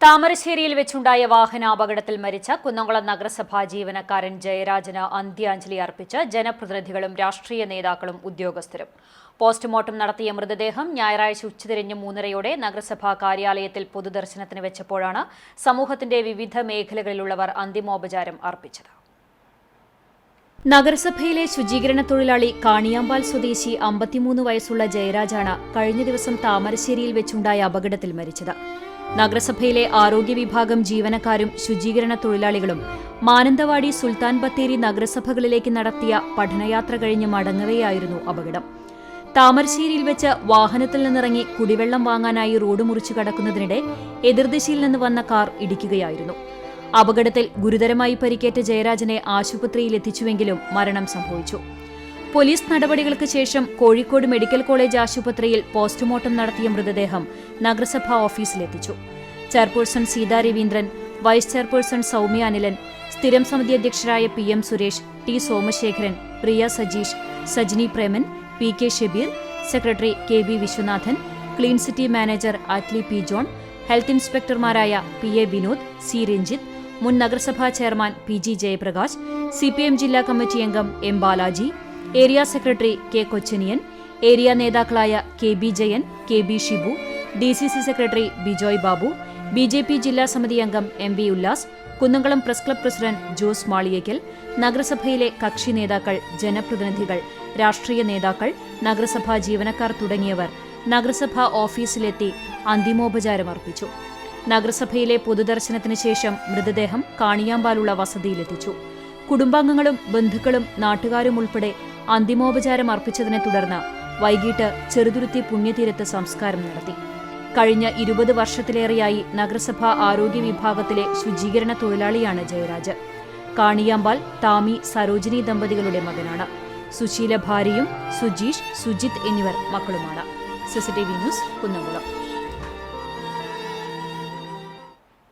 താമരശ്ശേരിയിൽ വെച്ചുണ്ടായ വാഹനാപകടത്തിൽ മരിച്ച കുന്നംകുളം നഗരസഭാ ജീവനക്കാരൻ ജയരാജന് അന്ത്യാഞ്ജലി അർപ്പിച്ച ജനപ്രതിനിധികളും രാഷ്ട്രീയ നേതാക്കളും ഉദ്യോഗസ്ഥരും. പോസ്റ്റ്മോർട്ടം നടത്തിയ മൃതദേഹം ഞായറാഴ്ച ഉച്ചതിരിഞ്ഞ് മൂന്നരയോടെ നഗരസഭാ കാര്യാലയത്തിൽ പൊതുദർശനത്തിന് വെച്ചപ്പോഴാണ് സമൂഹത്തിന്റെ വിവിധ മേഖലകളിലുള്ളവർ അന്തിമോപചാരം അർപ്പിച്ചത്. നഗരസഭയിലെ ശുചീകരണ തൊഴിലാളി കാണിയാമ്പാൽ സ്വദേശി അമ്പത്തിമൂന്ന് വയസ്സുള്ള ജയരാജാണ് കഴിഞ്ഞ ദിവസം താമരശ്ശേരിയിൽ വെച്ചുണ്ടായ അപകടത്തിൽ മരിച്ചത്. നഗരസഭയിലെ ആരോഗ്യ വിഭാഗം ജീവനക്കാരും ശുചീകരണ തൊഴിലാളികളും മാനന്തവാടി സുൽത്താൻ ബത്തേരി നഗരസഭകളിലേക്ക് നടത്തിയ പഠനയാത്ര കഴിഞ്ഞ് മടങ്ങവെയായിരുന്നു അപകടം. താമരശ്ശേരിയിൽ വെച്ച് വാഹനത്തിൽ നിന്നിറങ്ങി കുടിവെള്ളം വാങ്ങാനായി റോഡ് മുറിച്ചു കടക്കുന്നതിനിടെ എതിർദിശയിൽ നിന്ന് വന്ന കാർ ഇടിക്കുകയായിരുന്നു. അപകടത്തിൽ ഗുരുതരമായി പരിക്കേറ്റ ജയരാജനെ ആശുപത്രിയിൽ എത്തിച്ചുവെങ്കിലും മരണം സംഭവിച്ചു. പോലീസ് നടപടികൾക്ക് ശേഷം കോഴിക്കോട് മെഡിക്കൽ കോളേജ് ആശുപത്രിയിൽ പോസ്റ്റ്മോർട്ടം നടത്തിയ മൃതദേഹം നഗരസഭാ ഓഫീസിലെത്തിച്ചു. Chairperson Seetha Raveendran vice chairperson Soumya Anilan സ്ഥിരം സമിതി അധ്യക്ഷരായ P M Suresh T Somasekharan Priya Sajeesh Sajni Preman P K Shabeer secretary K B Viswanathan clean city manager Atli P John health ഇൻസ്പെക്ടർമാരായ P A Vinod C Ranjith മുൻ നഗരസഭാ chairman P G Jayaprakash C P M ജില്ലാ committee അംഗം M Balaji area secretary K Kochaniyan area നേതാക്കളായ K B Jayan K B Shibu D C C secretary Bijoy Babu B J P ജില്ലാ സമിതി അംഗം M V Ullas Kunnamkulam press club president Jose Maliyekkal നഗരസഭയിലെ കക്ഷി നേതാക്കൾ ജനപ്രതിനിധികൾ രാഷ്ട്രീയ നേതാക്കൾ നഗരസഭാ ജീവനക്കാർ തുടങ്ങിയവർ നഗരസഭാ ഓഫീസിലെത്തി അന്തിമോപചാരമർപ്പിച്ചു നഗരസഭയിലെ പൊതുദർശനത്തിന് ശേഷം മൃതദേഹം കാണിയാമ്പാലുള്ള വസതിയിലെത്തിച്ചു. കുടുംബാംഗങ്ങളും ബന്ധുക്കളും നാട്ടുകാരും ഉൾപ്പെടെ അന്തിമോപചാരം അർപ്പിച്ചതിനെ തുടർന്ന് വൈകിട്ട് ചെറുതുരുത്തി പുണ്യതീരത്ത് സംസ്കാരം നടത്തി. കഴിഞ്ഞ ഇരുപത് വർഷത്തിലേറെയായി നഗരസഭാ ആരോഗ്യ വിഭാഗത്തിലെ ശുചീകരണ തൊഴിലാളിയാണ് ജയരാജ്. കാണിയാമ്പാൽ താമി സരോജിനി ദമ്പതികളുടെ മകനാണ്. സുശീല ഭാര്യയും സുജീഷ് സുജിത് എന്നിവർ മക്കളുമാണ്. CCTV news Kunnamkulam.